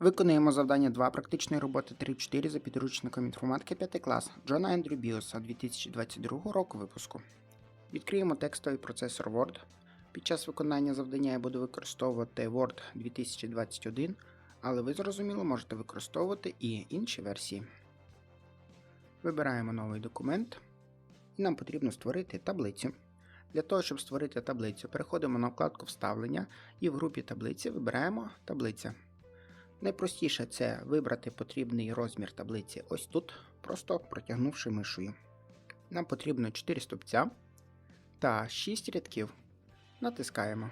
Виконуємо завдання 2 практичної роботи 3-4 за підручником інформатики 5 клас Джона Ендрю Біоса 2022 року випуску. Відкриємо текстовий процесор Word. Під час виконання завдання я буду використовувати Word 2021, але ви зрозуміло можете використовувати і інші версії. Вибираємо новий документ і нам потрібно створити таблицю. Для того, щоб створити таблицю, переходимо на вкладку Вставлення і в групі таблиці вибираємо таблиця. Найпростіше це вибрати потрібний розмір таблиці ось тут, просто протягнувши мишою. Нам потрібно 4 стовпця та 6 рядків. Натискаємо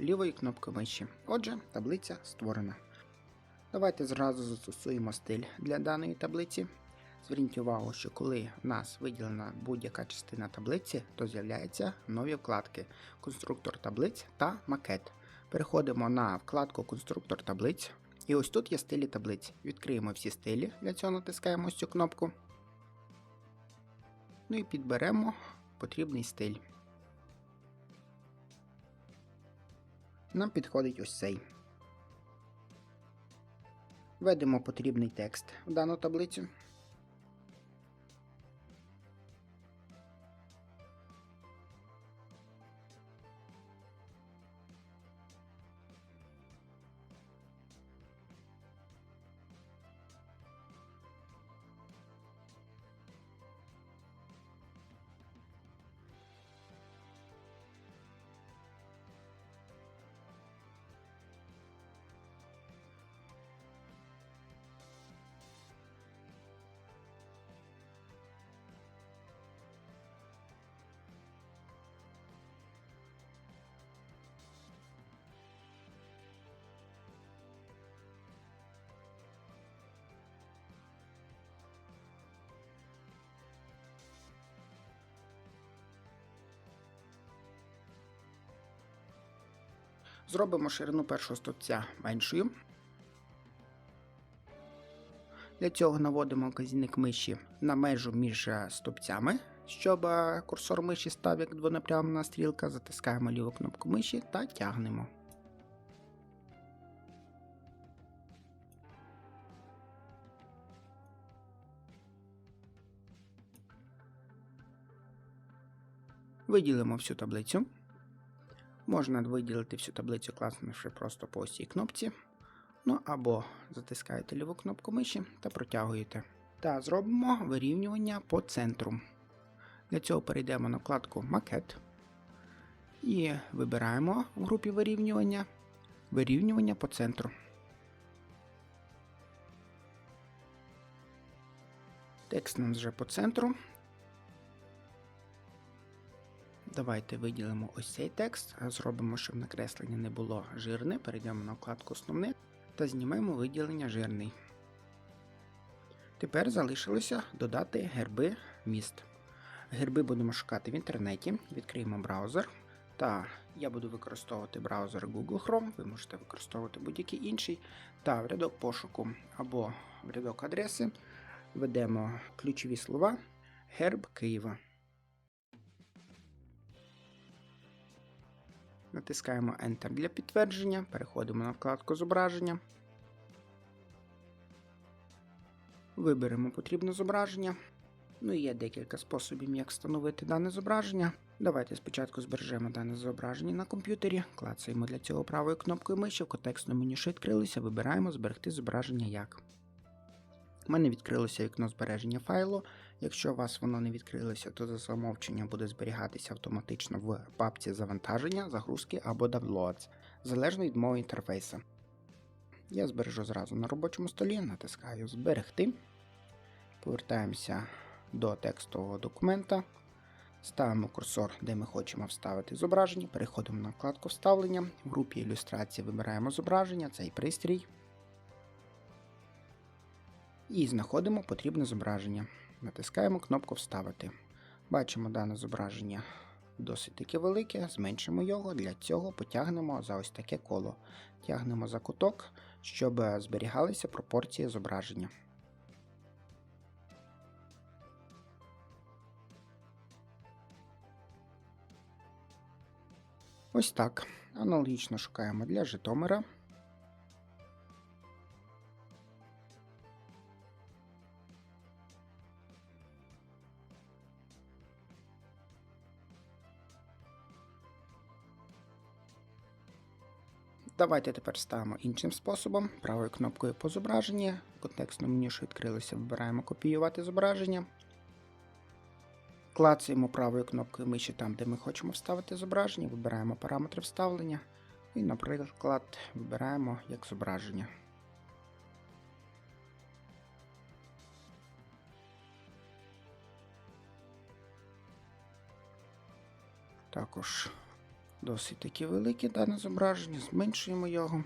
лівою кнопкою миші. Отже, таблиця створена. Давайте зразу застосуємо стиль для даної таблиці. Зверніть увагу, що коли в нас виділена будь-яка частина таблиці, то з'являються нові вкладки Конструктор таблиць та макет. Переходимо на вкладку Конструктор таблиць. І ось тут є стилі таблиць. Відкриємо всі стилі, для цього натискаємо ось цю кнопку. Ну і підберемо потрібний стиль. Нам підходить ось цей. Введемо потрібний текст в дану таблицю. Зробимо ширину першого стовпця меншою. Для цього наводимо вказівник миші на межу між е, стовпцями, щоб е, курсор миші став як двонапрямна стрілка, затискаємо ліву кнопку миші та тягнемо. Виділимо всю таблицю. Можна виділити всю таблицю, класнувши просто по ось кнопці. Ну або затискаєте ліву кнопку миші та протягуєте. Та зробимо вирівнювання по центру. Для цього перейдемо на вкладку Макет і вибираємо в групі вирівнювання вирівнювання по центру. Текст нам вже по центру. Давайте виділимо ось цей текст, зробимо, щоб накреслення не було жирне. Перейдемо на вкладку Основне та знімемо виділення жирний. Тепер залишилося додати герби міст. Герби будемо шукати в інтернеті. Відкриємо браузер. Та я буду використовувати браузер Google Chrome, ви можете використовувати будь-який інший. Та в рядок пошуку або в рядок адреси введемо ключові слова Герб Києва. Натискаємо Enter для підтвердження, переходимо на вкладку зображення. Виберемо потрібне зображення. Ну і є декілька способів, як встановити дане зображення. Давайте спочатку збережемо дане зображення на комп'ютері, клацаємо для цього правою кнопкою миші, в контекстному меню, що відкрилося, вибираємо зберегти зображення як. У мене відкрилося вікно збереження файлу. Якщо у вас воно не відкрилося, то за замовченням буде зберігатися автоматично в папці завантаження, загрузки або downloads, залежно від мого інтерфейсу. Я збережу зразу на робочому столі, натискаю Зберегти. Повертаємося до текстового документа. Ставимо курсор, де ми хочемо вставити зображення. Переходимо на вкладку Вставлення. В групі ілюстрації вибираємо зображення, цей пристрій. І знаходимо потрібне зображення. Натискаємо кнопку Вставити. Бачимо дане зображення досить таки велике, зменшимо його. Для цього потягнемо за ось таке коло. Тягнемо за куток, щоб зберігалися пропорції зображення. Ось так. Аналогічно шукаємо для Житомира. Давайте тепер ставимо іншим способом. Правою кнопкою по зображенні. В контекстному меню, що відкрилося, вибираємо копіювати зображення. Клацаємо правою кнопкою миші там, де ми хочемо вставити зображення, вибираємо параметри вставлення і, наприклад, вибираємо як зображення. Також досить таки велике дане зображення, зменшуємо його.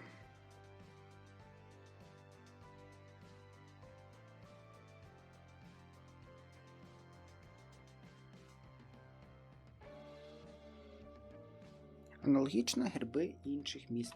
Аналогічно герби інших міст.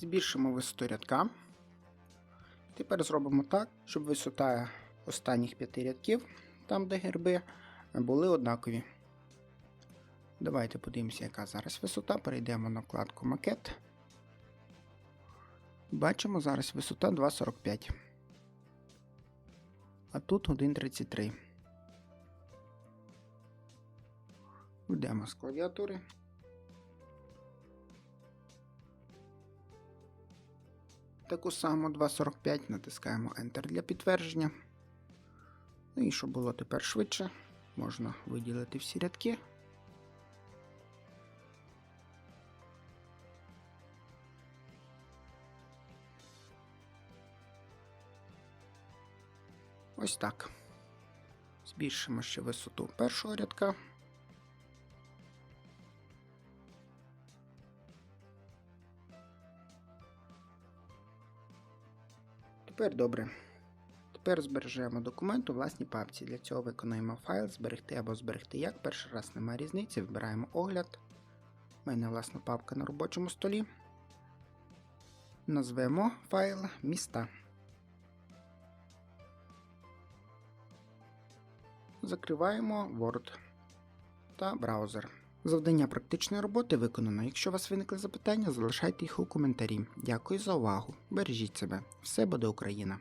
Збільшимо висоту рядка. Тепер зробимо так, щоб висота останніх п'яти рядків, там де герби, були однакові. Давайте подивимося, яка зараз висота. Перейдемо на вкладку Макет. Бачимо зараз висота 2,45. А тут 1,33. Йдемо з клавіатури. Таку саму 2.45 натискаємо Enter для підтвердження. Ну і щоб було тепер швидше, можна виділити всі рядки. Ось так. Збільшимо ще висоту першого рядка. Тепер добре. Тепер збережемо документ у власній папці. Для цього виконуємо файл, зберегти або зберегти як. Перший раз немає різниці, вибираємо огляд. У мене власна папка на робочому столі. Назвемо файл міста. Закриваємо Word та браузер. Завдання практичної роботи виконано. Якщо у вас виникли запитання, залишайте їх у коментарі. Дякую за увагу. Бережіть себе. Все буде Україна!